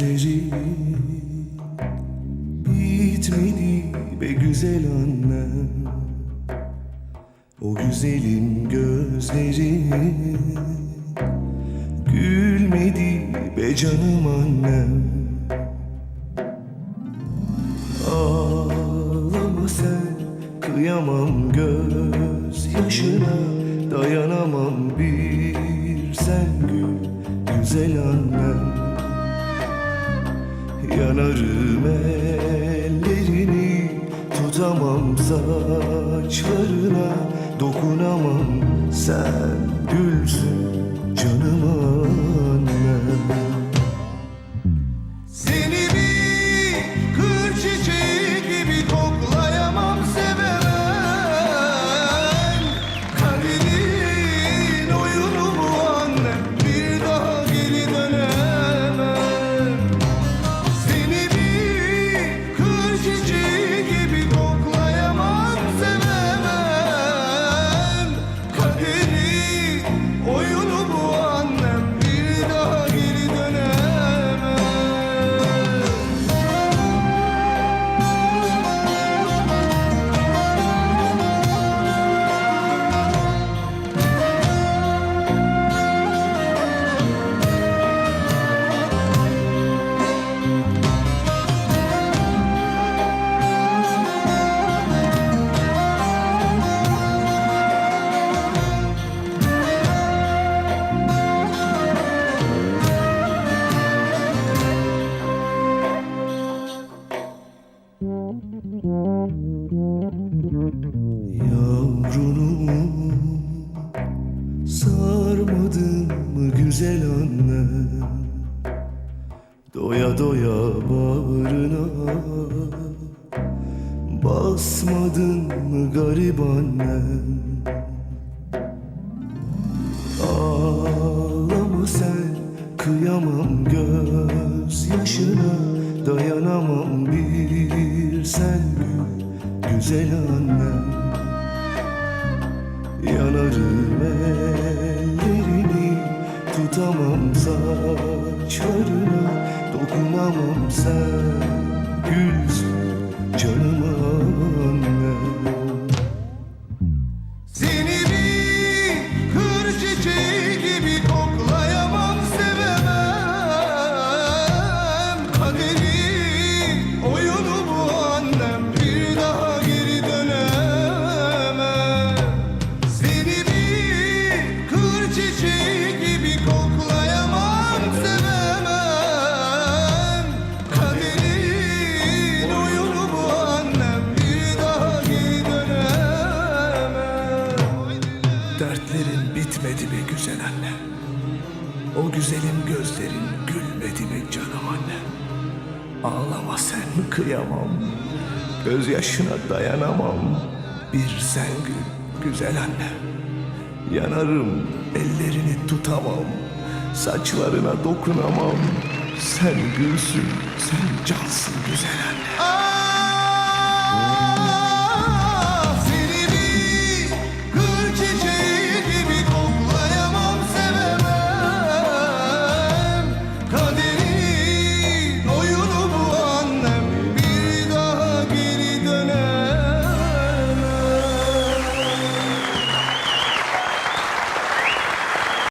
dertleri bitmedi be güzel annem O güzelin gözleri gülmedi be canım annem Ağlama sen kıyamam göz yaşına Dayanamam bir sen gül güzel annem Yanarım ellerini tutamam saçlarına Dokunamam. Sen gülsün canım güzel annem Doya doya bağrına. Basmadın mı garip annem Ağlama sen kıyamam göz yaşına Dayanamam bir sen gül güzel annem. Yanarım Dokunamam sen gülsün canım Bitmedi mi güzel anne? O güzelim gözlerin gülmedi mi canım anne? Ağlama sen kıyamam. Gözyaşına dayanamam. Bir sen gül güzel anne. Yanarım ellerini tutamam. Saçlarına dokunamam. Sen gülsün, sen cansın güzel anne.